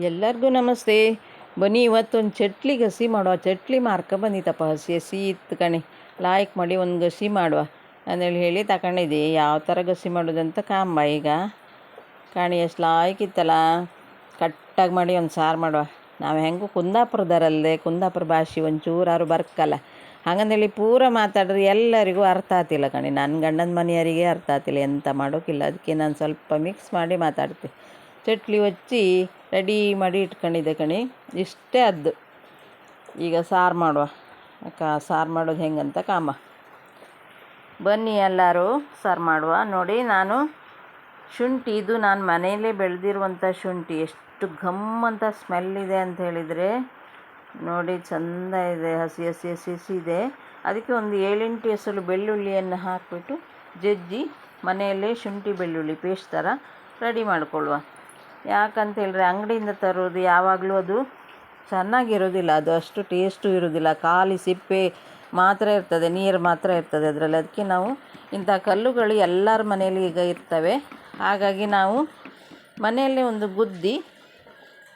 ಎಲ್ಲರಿಗೂ ನಮಸ್ತೆ. ಬನ್ನಿ, ಇವತ್ತೊಂದು ಚಟ್ಲಿ ಗಸಿ ಮಾಡುವ. ಚಟ್ಲಿ ಮಾರ್ಕ ಬಂದಿತ್ತಪ್ಪ. ಹಸಿ ಹಸಿ ಇತ್ತು ಕಣಿ. ಲಾಯ್ಕ್ ಮಾಡಿ ಒಂದು ಗಸಿ ಮಾಡುವ. ಅಂದೇಳಿ ಹೇಳಿ ತಗೊಂಡಿದ್ದೆ. ಯಾವ ಥರ ಗಸಿ ಮಾಡೋದಂತ ಕಾಂಬ ಈಗ. ಕಾಣಿ, ಎಷ್ಟು ಲಾಯ್ಕ್ ಇತ್ತಲ್ಲ. ಕಟ್ಟಾಗಿ ಮಾಡಿ ಒಂದು ಸಾರು ಮಾಡುವ. ನಾವು ಹೆಂಗೂ ಕುಂದಾಪುರದರಲ್ಲದೆ ಕುಂದಾಪುರ ಭಾಷೆ ಒಂಚೂರಾರು ಬರ್ಕಲ್ಲ. ಹಾಗಂದೇಳಿ ಪೂರ ಮಾತಾಡಿದ್ರೆ ಎಲ್ಲರಿಗೂ ಅರ್ಥ ಆತಿಲ್ಲ ಕಣಿ. ನನ್ನ ಗಂಡನ ಮನೆಯವರಿಗೆ ಅರ್ಥ ಆತಿಲ್ಲ ಎಂತ ಮಾಡೋಕ್ಕಿಲ್ಲ ಅದಕ್ಕೆ ನಾನು ಸ್ವಲ್ಪ ಮಿಕ್ಸ್ ಮಾಡಿ ಮಾತಾಡ್ತೆ. ಚಟ್ಲಿ ಹಚ್ಚಿ ರೆಡಿ ಮಾಡಿ ಇಟ್ಕೊಂಡಿದ್ದೆ ಕಣಿ. ಇಷ್ಟೇ ಅದು ಈಗ ಸಾರು ಮಾಡುವ. ಅಕ್ಕ, ಸಾರು ಮಾಡೋದು ಹೆಂಗಂತ ಕಾಮ. ಬನ್ನಿ ಎಲ್ಲರೂ, ಸಾರು ಮಾಡುವ. ನೋಡಿ, ನಾನು ಶುಂಠಿ, ಇದು ನಾನು ಮನೆಯಲ್ಲೇ ಬೆಳೆದಿರುವಂಥ ಶುಂಠಿ. ಎಷ್ಟು ಘಮ್ ಅಂತ ಸ್ಮೆಲ್ ಇದೆ ಅಂತ ಹೇಳಿದರೆ, ನೋಡಿ, ಚಂದ ಇದೆ, ಹಸಿ ಹಸಿ ಹಸಿ ಹಸಿ ಇದೆ. ಅದಕ್ಕೆ ಒಂದು ಏಳೆಂಟು ಹೆಸಲು ಬೆಳ್ಳುಳ್ಳಿಯನ್ನು ಹಾಕಿಬಿಟ್ಟು ಜಜ್ಜಿ ಮನೆಯಲ್ಲೇ ಶುಂಠಿ ಬೆಳ್ಳುಳ್ಳಿ ಪೇಸ್ಟ್ ಥರ ರೆಡಿ ಮಾಡಿಕೊಳ್ಳುವ. ಯಾಕಂತ ಹೇಳಿದ್ರೆ ಅಂಗಡಿಯಿಂದ ತರೋದು ಯಾವಾಗಲೂ ಅದು ಚೆನ್ನಾಗಿರೋದಿಲ್ಲ. ಅದು ಅಷ್ಟು ಟೇಸ್ಟು ಇರೋದಿಲ್ಲ. ಖಾಲಿ ಸಿಪ್ಪೆ ಮಾತ್ರ ಇರ್ತದೆ, ನೀರು ಮಾತ್ರ ಇರ್ತದೆ ಅದರಲ್ಲಿ. ಅದಕ್ಕೆ ನಾವು ಇಂಥ ಕಲ್ಲುಗಳು ಎಲ್ಲರ ಮನೆಯಲ್ಲಿ ಈಗ ಇರ್ತವೆ. ಹಾಗಾಗಿ ನಾವು ಮನೆಯಲ್ಲೇ ಒಂದು ಗುದ್ದಿ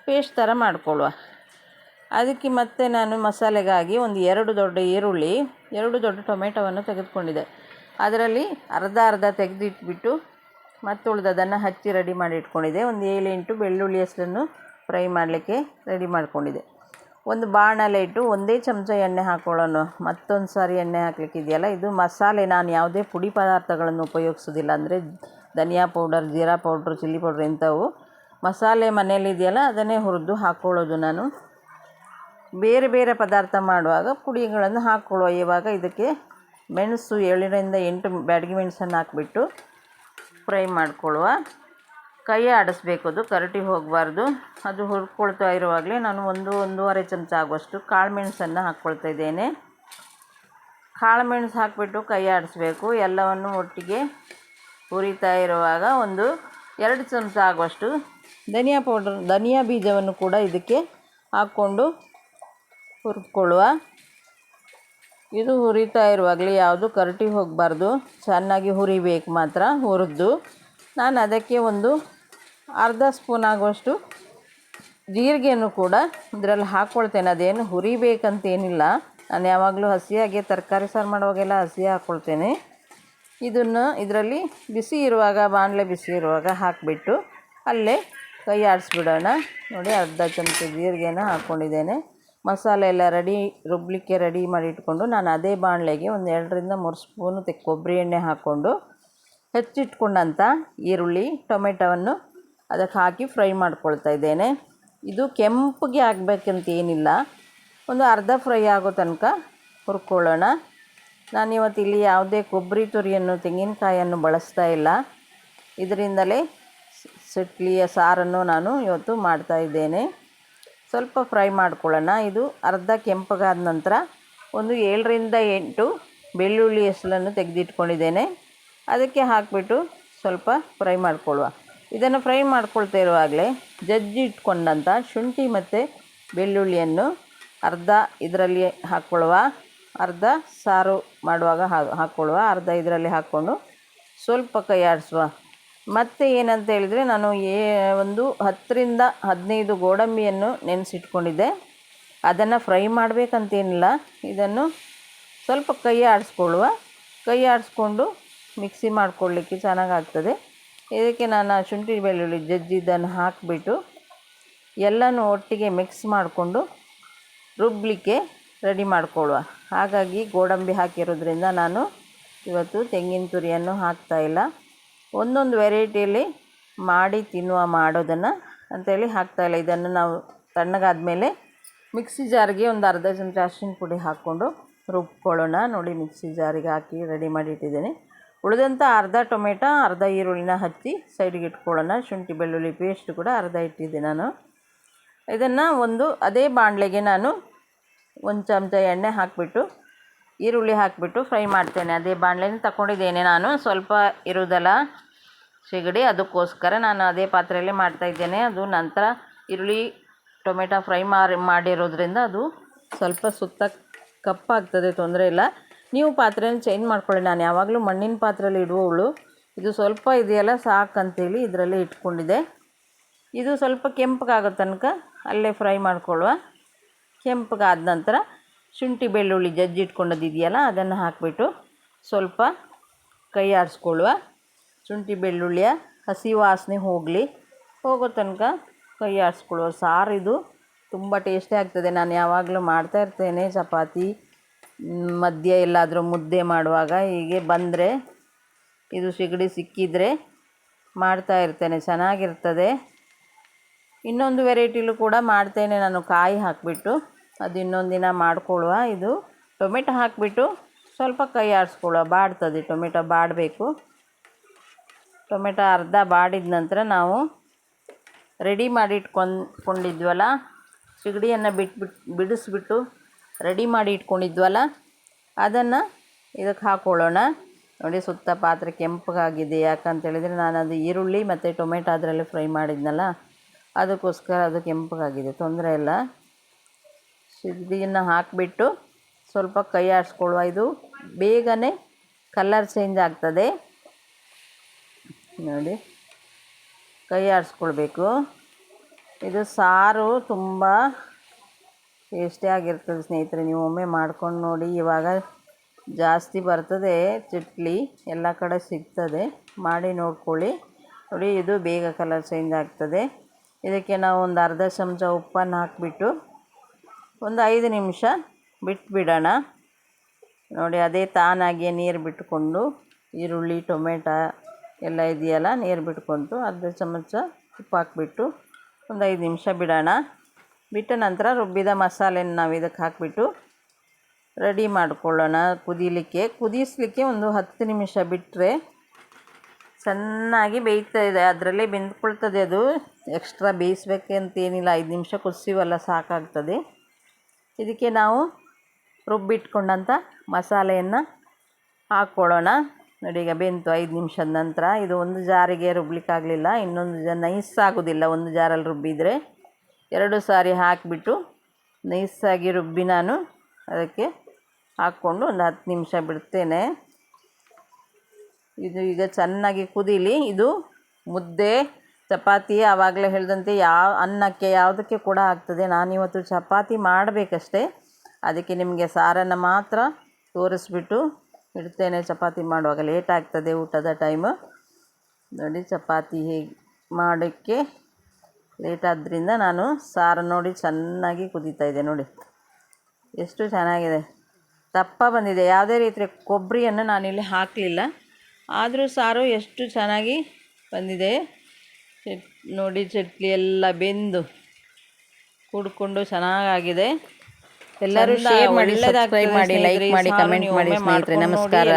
ಪೇಸ್ಟ್ ಥರ ಮಾಡಿಕೊಳ್ಳುವ. ಅದಕ್ಕೆ ಮತ್ತೆ ನಾನು ಮಸಾಲೆಗಾಗಿ ಒಂದು ಎರಡು ದೊಡ್ಡ ಈರುಳ್ಳಿ, ಎರಡು ದೊಡ್ಡ ಟೊಮೆಟೊವನ್ನು ತೆಗೆದುಕೊಂಡಿದ್ದೆ. ಅದರಲ್ಲಿ ಅರ್ಧ ಅರ್ಧ ತೆಗೆದಿಟ್ಬಿಟ್ಟು ಮತ್ತು ಉಳಿದದನ್ನು ಹಚ್ಚಿ ರೆಡಿ ಮಾಡಿ ಇಟ್ಕೊಂಡಿದ್ದೆ. ಒಂದು ಏಳು, ಎಂಟು ಬೆಳ್ಳುಳ್ಳಿ ಹೆಸರನ್ನು ಫ್ರೈ ಮಾಡಲಿಕ್ಕೆ ರೆಡಿ ಮಾಡಿಕೊಂಡಿದ್ದೆ. ಒಂದು ಬಾಣಲೆ ಇಟ್ಟು ಒಂದೇ ಚಮಚ ಎಣ್ಣೆ ಹಾಕ್ಕೊಳ್ಳೋಣ ಮತ್ತೊಂದು ಸಾರಿ ಎಣ್ಣೆ ಹಾಕ್ಲಿಕ್ಕೆ ಇದೆಯಲ್ಲ, ಇದು ಮಸಾಲೆ. ನಾನು ಯಾವುದೇ ಪುಡಿ ಪದಾರ್ಥಗಳನ್ನು ಉಪಯೋಗಿಸೋದಿಲ್ಲ ಅಂದರೆ ಧನಿಯಾ ಪೌಡರ್, ಜೀರಾ ಪೌಡ್ರು, ಚಿಲ್ಲಿ ಪೌಡ್ರ್ ಇಂಥವು. ಮಸಾಲೆ ಮನೆಯಲ್ಲಿದೆಯಲ್ಲ ಅದನ್ನೇ ಹುರಿದು ಹಾಕ್ಕೊಳ್ಳೋದು ನಾನು. ಬೇರೆ ಬೇರೆ ಪದಾರ್ಥ ಮಾಡುವಾಗ ಪುಡಿಗಳನ್ನು ಹಾಕ್ಕೊಳ್ಳುವ. ಇವಾಗ ಇದಕ್ಕೆ ಮೆಣಸು ಏಳರಿಂದ ಎಂಟು ಬ್ಯಾಡಗಿ ಮೆಣಸನ್ನು ಹಾಕ್ಬಿಟ್ಟು ಫ್ರೈ ಮಾಡಿಕೊಳ್ಳುವ. ಕೈ ಆಡಿಸ್ಬೇಕು ಅದು, ಕರಟಿ ಹೋಗಬಾರ್ದು. ಅದು ಹುರ್ಕೊಳ್ತಾ ಇರುವಾಗಲೇ ನಾನು ಒಂದು, ಒಂದೂವರೆ ಚಮಚ ಆಗುವಷ್ಟು ಕಾಳು ಮೆಣಸನ್ನು ಹಾಕ್ಕೊಳ್ತಾ ಇದ್ದೇನೆ. ಕಾಳು ಮೆಣಸು ಹಾಕಿಬಿಟ್ಟು ಕೈ ಆಡಿಸ್ಬೇಕು. ಎಲ್ಲವನ್ನು ಒಟ್ಟಿಗೆ ಹುರಿತಾ ಇರುವಾಗ ಒಂದು ಎರಡು ಚಮಚ ಆಗುವಷ್ಟು ಧನಿಯಾ ಪೌಡರ್, ಧನಿಯಾ ಬೀಜವನ್ನು ಕೂಡ ಇದಕ್ಕೆ ಹಾಕ್ಕೊಂಡು ಹುರ್ಕೊಳ್ಳುವ. ಇದು ಹುರಿತಾ ಇರುವಾಗಲೇ ಯಾವುದು ಕರಟಿ ಹೋಗಬಾರ್ದು. ಚೆನ್ನಾಗಿ ಹುರಿಬೇಕು ಮಾತ್ರ, ಹುರಿದು. ನಾನು ಅದಕ್ಕೆ ಒಂದು ಅರ್ಧ ಸ್ಪೂನ್ ಆಗುವಷ್ಟು ಜೀರಿಗೆಯನ್ನು ಕೂಡ ಇದರಲ್ಲಿ ಹಾಕ್ಕೊಳ್ತೇನೆ ಅದೇನು ಹುರಿಬೇಕಂತೇನಿಲ್ಲ. ನಾನು ಯಾವಾಗಲೂ ಹಸಿಯಾಗೆ ತರಕಾರಿ ಸಾರು ಮಾಡುವಾಗೆಲ್ಲ ಹಸಿ ಹಾಕ್ಕೊಳ್ತೇನೆ ಇದನ್ನು ಇದರಲ್ಲಿ ಬಿಸಿ ಇರುವಾಗ, ಬಾಣಲೆ ಬಿಸಿ ಇರುವಾಗ ಹಾಕಿಬಿಟ್ಟು ಅಲ್ಲೇ ಕೈ ಆಡಿಸ್ಬಿಡೋಣ ನೋಡಿ ಅರ್ಧ ಚಮಚ ಜೀರಿಗೆನ ಹಾಕ್ಕೊಂಡಿದ್ದೇನೆ ಮಸಾಲೆ ಎಲ್ಲ ರೆಡಿ ರುಬ್ಬಲಿಕ್ಕೆ ರೆಡಿ ಮಾಡಿ ಇಟ್ಕೊಂಡು ನಾನು ಅದೇ ಬಾಣಲೆಗೆ ಒಂದು ಎರಡರಿಂದ ಮೂರು ಸ್ಪೂನು ತೆ ಕೊಬ್ಬರಿ ಎಣ್ಣೆ ಹಾಕ್ಕೊಂಡು ಹೆಚ್ಚಿಟ್ಕೊಂಡಂಥ ಈರುಳ್ಳಿ, ಟೊಮೆಟೊವನ್ನು ಅದಕ್ಕೆ ಹಾಕಿ ಫ್ರೈ ಮಾಡ್ಕೊಳ್ತಾ ಇದ್ದೇನೆ. ಇದು ಕೆಂಪಗೆ ಆಗಬೇಕಂತ ಏನಿಲ್ಲ. ಒಂದು ಅರ್ಧ ಫ್ರೈ ಆಗೋ ತನಕ ಹುರ್ಕೊಳ್ಳೋಣ. ನಾನಿವತ್ತು ಇಲ್ಲಿ ಯಾವುದೇ ಕೊಬ್ಬರಿ ತುರಿಯನ್ನು, ತೆಂಗಿನಕಾಯಿಯನ್ನು ಬಳಸ್ತಾ ಇಲ್ಲ. ಇದರಿಂದಲೇ ಸಿಟ್ಲಿಯ ಸಾರನ್ನು ನಾನು ಇವತ್ತು ಮಾಡ್ತಾ ಇದ್ದೇನೆ. ಸ್ವಲ್ಪ ಫ್ರೈ ಮಾಡ್ಕೊಳ್ಳೋಣ. ಇದು ಅರ್ಧ ಕೆಂಪಗಾದ ನಂತರ ಒಂದು ಏಳರಿಂದ ಎಂಟು ಬೆಳ್ಳುಳ್ಳಿ ಹೆಸಲನ್ನು ತೆಗೆದಿಟ್ಕೊಂಡಿದ್ದೇನೆ. ಅದಕ್ಕೆ ಹಾಕಿಬಿಟ್ಟು ಸ್ವಲ್ಪ ಫ್ರೈ ಮಾಡ್ಕೊಳ್ಳುವ. ಇದನ್ನು ಫ್ರೈ ಮಾಡ್ಕೊಳ್ತಾ ಇರುವಾಗಲೇ ಜಜ್ಜಿ ಇಟ್ಕೊಂಡಂಥ ಶುಂಠಿ ಮತ್ತು ಬೆಳ್ಳುಳ್ಳಿಯನ್ನು ಅರ್ಧ ಇದರಲ್ಲಿ ಹಾಕ್ಕೊಳ್ಳುವ. ಅರ್ಧ ಸಾರು ಮಾಡುವಾಗ ಹಾಕ್ಕೊಳ್ಳುವ. ಅರ್ಧ ಇದರಲ್ಲಿ ಹಾಕ್ಕೊಂಡು ಸ್ವಲ್ಪ ಕೈ ಆಡಿಸುವ ಮತ್ತು ಏನಂತ ಹೇಳಿದರೆ ನಾನು ಏ, ಒಂದು ಹತ್ತರಿಂದ ಹದಿನೈದು ಗೋಡಂಬಿಯನ್ನು ನೆನೆಸಿಟ್ಕೊಂಡಿದ್ದೆ. ಅದನ್ನು ಫ್ರೈ ಮಾಡಬೇಕಂತೇನಿಲ್ಲ. ಇದನ್ನು ಸ್ವಲ್ಪ ಕೈ ಆಡಿಸ್ಕೊಳ್ಳುವ. ಕೈ ಆಡಿಸ್ಕೊಂಡು ಮಿಕ್ಸಿ ಮಾಡ್ಕೊಳ್ಳಿಕ್ಕೆ ಚೆನ್ನಾಗಾಗ್ತದೆ. ಇದಕ್ಕೆ ನಾನು ಶುಂಠಿ ಬೆಳ್ಳುಳ್ಳಿ ಜಜ್ಜಿದ್ದನ್ನು ಹಾಕಿಬಿಟ್ಟು ಎಲ್ಲನೂ ಒಟ್ಟಿಗೆ ಮಿಕ್ಸ್ ಮಾಡಿಕೊಂಡು ರುಬ್ಬಲಿಕ್ಕೆ ರೆಡಿ ಮಾಡಿಕೊಳ್ಳುವ. ಹಾಗಾಗಿ ಗೋಡಂಬಿ ಹಾಕಿರೋದ್ರಿಂದ ನಾನು ಇವತ್ತು ತೆಂಗಿನ ತುರಿಯನ್ನು ಹಾಕ್ತಾಯಿಲ್ಲ ಒಂದೊಂದು ವೆರೈಟಿಯಲ್ಲಿ ಮಾಡಿ ತಿನ್ನುವ ಮಾಡೋದನ್ನು ಅಂತೇಳಿ ಹಾಕ್ತಾಯಿಲ್ಲ ಇದನ್ನು ನಾವು ತಣ್ಣಗಾದಮೇಲೆ ಮಿಕ್ಸಿ ಜಾರಿಗೆ ಒಂದು ಅರ್ಧ ಚಮಚ ಅರ್ಶಿನ ಪುಡಿ ಹಾಕ್ಕೊಂಡು ರುಬ್ಕೊಳ್ಳೋಣ. ನೋಡಿ, ಮಿಕ್ಸಿ ಜಾರಿಗೆ ಹಾಕಿ ರೆಡಿ ಮಾಡಿ ಇಟ್ಟಿದ್ದೀನಿ. ಉಳಿದಂಥ ಅರ್ಧ ಟೊಮೆಟೊ, ಅರ್ಧ ಈರುಳ್ಳಿನ ಹಚ್ಚಿ ಸೈಡಿಗೆ ಇಟ್ಕೊಳ್ಳೋಣ. ಶುಂಠಿ, ಬೆಳ್ಳುಳ್ಳಿ ಪೇಸ್ಟ್ ಕೂಡ ಅರ್ಧ ಇಟ್ಟಿದ್ದೆ ನಾನು. ಇದನ್ನು ಒಂದು, ಅದೇ ಬಾಣಲೆಗೆ ನಾನು ಒಂದು ಚಮಚ ಎಣ್ಣೆ ಹಾಕಿಬಿಟ್ಟು ಈರುಳ್ಳಿ ಹಾಕಿಬಿಟ್ಟು ಫ್ರೈ ಮಾಡ್ತೇನೆ. ಅದೇ ಬಾಣಲೆನೇ ತಗೊಂಡಿದ್ದೇನೆ ನಾನು. ಸ್ವಲ್ಪ ಇರುವುದಲ್ಲ ಸಿಗಡಿ ಅದಕ್ಕೋಸ್ಕರ ನಾನು ಅದೇ ಪಾತ್ರೆಯಲ್ಲೇ ಮಾಡ್ತಾಯಿದ್ದೇನೆ ಅದು ನಂತರ ಈರುಳ್ಳಿ, ಟೊಮೆಟೊ ಫ್ರೈ ಮಾರಿ, ಮಾಡಿರೋದ್ರಿಂದ ಅದು ಸ್ವಲ್ಪ ಸುತ್ತ ಕಪ್ಪಾಗ್ತದೆ ತೊಂದರೆ ಇಲ್ಲ. ನೀವು ಪಾತ್ರೆನ ಚೇಂಜ್ ಮಾಡ್ಕೊಳ್ಳಿ. ನಾನು ಯಾವಾಗಲೂ ಮಣ್ಣಿನ ಪಾತ್ರೆಯಲ್ಲಿ ಇಡುವವಳು ಇದು ಸ್ವಲ್ಪ ಇದೆಯಲ್ಲ, ಸಾಕಂತೇಳಿ ಇದರಲ್ಲಿ ಇಟ್ಕೊಂಡಿದ್ದೆ. ಇದು ಸ್ವಲ್ಪ ಕೆಂಪಗಾಗೋ ತನಕ ಅಲ್ಲೇ ಫ್ರೈ ಮಾಡ್ಕೊಳ್ಳುವ. ಕೆಂಪಗಾದ ನಂತರ ಶುಂಠಿ ಬೆಳ್ಳುಳ್ಳಿ ಜಜ್ಜಿಟ್ಕೊಂಡದಿದೆಯಲ್ಲ ಅದನ್ನು ಹಾಕಿಬಿಟ್ಟು ಸ್ವಲ್ಪ ಕೈ ಆಡಿಸ್ಕೊಳ್ಳುವ ಶುಂಠಿ ಬೆಳ್ಳುಳ್ಳಿಯ ಹಸಿ ವಾಸನೆ ಹೋಗಲಿ. ಹೋಗೋ ತನಕ ಕೈ ಆಡಿಸ್ಕೊಳ್ಳುವ ಸಾರು ಇದು ತುಂಬ ಟೇಸ್ಟಿ ಆಗ್ತದೆ. ನಾನು ಯಾವಾಗಲೂ ಮಾಡ್ತಾ ಇರ್ತೇನೆ ಚಪಾತಿ. ಮಧ್ಯ ಎಲ್ಲಾದರೂ ಮುದ್ದೆ ಮಾಡುವಾಗ ಹೀಗೆ ಬಂದರೆ ಇದು ಸಿಗಡಿ ಸಿಕ್ಕಿದರೆ ಮಾಡ್ತಾ ಇರ್ತೇನೆ. ಚೆನ್ನಾಗಿರ್ತದೆ. ಇನ್ನೊಂದು ವೆರೈಟಿಲೂ ಕೂಡ ಮಾಡ್ತೇನೆ. ನಾನು ಕಾಯಿ ಹಾಕಿಬಿಟ್ಟು. ಅದು ಇನ್ನೊಂದು ದಿನ ಮಾಡ್ಕೊಳ್ಳುವ ಇದು ಟೊಮೆಟೊ ಹಾಕಿಬಿಟ್ಟು ಸ್ವಲ್ಪ ಕೈ ಆಡಿಸ್ಕೊಳ್ಳುವ ಬಾಡ್ತದೆ, ಟೊಮೆಟೊ ಬಾಡಬೇಕು. ಟೊಮೆಟೊ ಅರ್ಧ ಬಾಡಿದ ನಂತರ ನಾವು ರೆಡಿ ಮಾಡಿ ಕೊಂಡಿದ್ವಲ್ಲ ಸಿಗಡಿಯನ್ನು ಬಿಟ್ಬಿಟ್ಟು ಬಿಡಿಸ್ಬಿಟ್ಟು ರೆಡಿ ಮಾಡಿ ಇಟ್ಕೊಂಡಿದ್ವಲ್ಲ, ಅದನ್ನು ಇದಕ್ಕೆ ಹಾಕ್ಕೊಳ್ಳೋಣ ನೋಡಿ, ಸುತ್ತ ಪಾತ್ರೆ ಕೆಂಪಗಾಗಿದೆ ಯಾಕಂತೇಳಿದರೆ ನಾನು ಅದು ಈರುಳ್ಳಿ ಮತ್ತು ಟೊಮೆಟೊ ಅದರಲ್ಲಿ ಫ್ರೈ ಮಾಡಿದ್ನಲ್ಲ, ಅದಕ್ಕೋಸ್ಕರ ಅದು ಕೆಂಪಗಾಗಿದೆ ತೊಂದರೆ ಇಲ್ಲ. ಸಿಗಡಿಯನ್ನು ಹಾಕಿಬಿಟ್ಟು ಸ್ವಲ್ಪ ಕೈ ಆಡಿಸ್ಕೊಳ್ಳುವ ಇದು ಬೇಗನೆ ಕಲರ್ ಚೇಂಜ್ ಆಗ್ತದೆ. ನೋಡಿ, ಕೈ ಆಡಿಸ್ಕೊಳ್ಬೇಕು ಇದು ಸಾರು ತುಂಬ ಟೇಸ್ಟಿಯಾಗಿರ್ತದೆ ಸ್ನೇಹಿತರೆ, ನೀವು ಒಮ್ಮೆ ಮಾಡ್ಕೊಂಡು ನೋಡಿ. ಇವಾಗ ಜಾಸ್ತಿ ಬರ್ತದೆ, ಚಟ್ಲಿ ಎಲ್ಲ ಕಡೆ ಸಿಗ್ತದೆ. ಮಾಡಿ ನೋಡ್ಕೊಳ್ಳಿ. ನೋಡಿ, ಇದು ಬೇಗ ಕಲರ್ ಚೇಂಜ್ ಆಗ್ತದೆ. ಇದಕ್ಕೆ ನಾವು ಒಂದು ಅರ್ಧ ಚಮಚ ಉಪ್ಪನ್ನು ಹಾಕಿಬಿಟ್ಟು ಒಂದು ಐದು ನಿಮಿಷ ಬಿಟ್ಬಿಡೋಣ. ನೋಡಿ, ಅದೇ ತಾನಾಗಿಯೇ ನೀರು ಬಿಟ್ಟುಕೊಂಡು ಈರುಳ್ಳಿ, ಟೊಮೆಟೊ ಎಲ್ಲ ಇದೆಯಲ್ಲ, ನೀರು ಬಿಟ್ಕೊಂಡು ಅರ್ಧ ಚಮಚ ಉಪ್ಪು ಹಾಕ್ಬಿಟ್ಟು ಒಂದು ಐದು ನಿಮಿಷ ಬಿಡೋಣ. ಬಿಟ್ಟ ನಂತರ ರುಬ್ಬಿದ ಮಸಾಲೆನ ನಾವು ಇದಕ್ಕೆ ಹಾಕಿಬಿಟ್ಟು ರೆಡಿ ಮಾಡಿಕೊಳ್ಳೋಣ ಕುದೀಲಿಕ್ಕೆ. ಕುದಿಸಲಿಕ್ಕೆ ಒಂದು ಹತ್ತು ನಿಮಿಷ ಬಿಟ್ಟರೆ ಚೆನ್ನಾಗಿ ಬೇಯ್ತಾ ಇದೆ. ಅದರಲ್ಲೇ ಬೆಂದ್ಕೊಳ್ತದೆ ಅದು. ಎಕ್ಸ್ಟ್ರಾ ಬೇಯಿಸ್ಬೇಕಂತೇನಿಲ್ಲ. ಐದು ನಿಮಿಷ ಕುದಿಸಿವಲ್ಲ ಸಾಕಾಗ್ತದೆ. ಇದಕ್ಕೆ ನಾವು ರುಬ್ಬಿಟ್ಕೊಂಡಂಥ ಮಸಾಲೆಯನ್ನು ಹಾಕ್ಕೊಳ್ಳೋಣ. ನೋಡಿ, ಈಗ ಬೆಂತು ಐದು ನಿಮಿಷದ ನಂತರ ಇದು ಒಂದು ಜಾರಿಗೆ ರುಬ್ಲಿಕ್ಕಾಗಲಿಲ್ಲ. ಇನ್ನೊಂದು ಜ ನೈಸ್ ಆಗೋದಿಲ್ಲ ಒಂದು ಜಾರಲ್ಲಿ ರುಬ್ಬಿದರೆ. ಎರಡು ಸಾರಿ ಹಾಕಿಬಿಟ್ಟು ನೈಸಾಗಿ ರುಬ್ಬಿ ನಾನು ಅದಕ್ಕೆ ಹಾಕ್ಕೊಂಡು ಒಂದು ಹತ್ತು ನಿಮಿಷ ಬಿಡ್ತೇನೆ. ಇದು ಈಗ ಚೆನ್ನಾಗಿ ಕುದೀಲಿ. ಇದು ಮುದ್ದೆ ಚಪಾತಿ ಆವಾಗಲೇ ಹೇಳಿದಂತೆ ಯಾವ ಅನ್ನಕ್ಕೆ ಯಾವುದಕ್ಕೆ ಕೂಡ ಆಗ್ತದೆ. ನಾನಿವತ್ತು ಚಪಾತಿ ಮಾಡಬೇಕಷ್ಟೇ. ಅದಕ್ಕೆ ನಿಮಗೆ ಸಾರನ್ನು ಮಾತ್ರ ತೋರಿಸ್ಬಿಟ್ಟು ಇಡ್ತೇನೆ ಚಪಾತಿ ಮಾಡುವಾಗ. ಲೇಟ್ ಆಗ್ತದೆ ಊಟದ ಟೈಮ್ ನೋಡಿ ಚಪಾತಿ ಹೇಗೆ ಮಾಡೋಕ್ಕೆ ಲೇಟ್ ಆದ್ದರಿಂದ ನಾನು ಸಾರು ನೋಡಿ ಚೆನ್ನಾಗಿ ಕುದೀತಾ ಇದೆ ನೋಡಿ. ಎಷ್ಟು ಚೆನ್ನಾಗಿದೆ. ದಪ್ಪ ಬಂದಿದೆ. ಯಾವುದೇ ರೀತಿಯ ಕೊಬ್ಬರಿಯನ್ನು ನಾನಿಲ್ಲಿ ಹಾಕಲಿಲ್ಲ. ಆದರೂ ಸಾರು ಎಷ್ಟು ಚೆನ್ನಾಗಿ ಬಂದಿದೆ. ಚಟ್ ನೋಡಿ ಚಟ್ಲಿ ಎಲ್ಲ ಬೆಂದು ಕುಡ್ಕೊಂಡು ಚೆನ್ನಾಗಾಗಿದೆ. ಎಲ್ಲರೂ ಶೇರ್ ಮಾಡಿ ಸಬ್ಸ್ಕ್ರೈಬ್ ಮಾಡಿ ಲೈಕ್ ಮಾಡಿ ಕಮೆಂಟ್ ಮಾಡಿ ಸ್ನೇಹಿತರೆ. ನಮಸ್ಕಾರ.